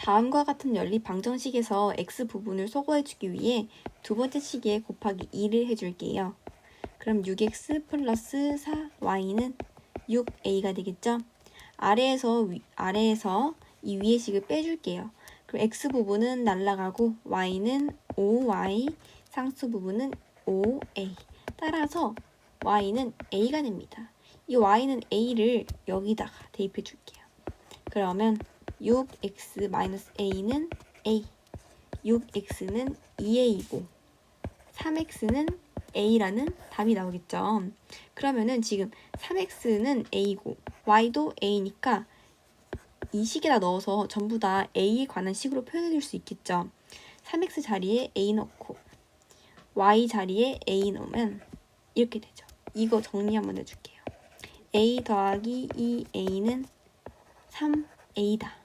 다음과 같은 연립 방정식에서 x 부분을 소거해주기 위해 두 번째 식에 곱하기 2를 해줄게요. 그럼 6x 플러스 4y는 6a가 되겠죠? 아래에서 위- 아래에서 이 위의 식을 빼줄게요. 그럼 x 부분은 날라가고 y는 5y, 상수 부분은 5a. 따라서 y는 a가 됩니다. 이 y는 a를 여기다가 대입해 줄게요. 그러면 6x-a는 a, 6x는 2a이고 3x는 a라는 답이 나오겠죠. 그러면은 지금 3x는 a고 y도 a니까 이 식에다 넣어서 전부 다 a에 관한 식으로 표현해 줄 수 있겠죠. 3x 자리에 a 넣고 y 자리에 a 넣으면 이렇게 되죠. 이거 정리 한번 해줄게요. a 더하기 2a는 3a다.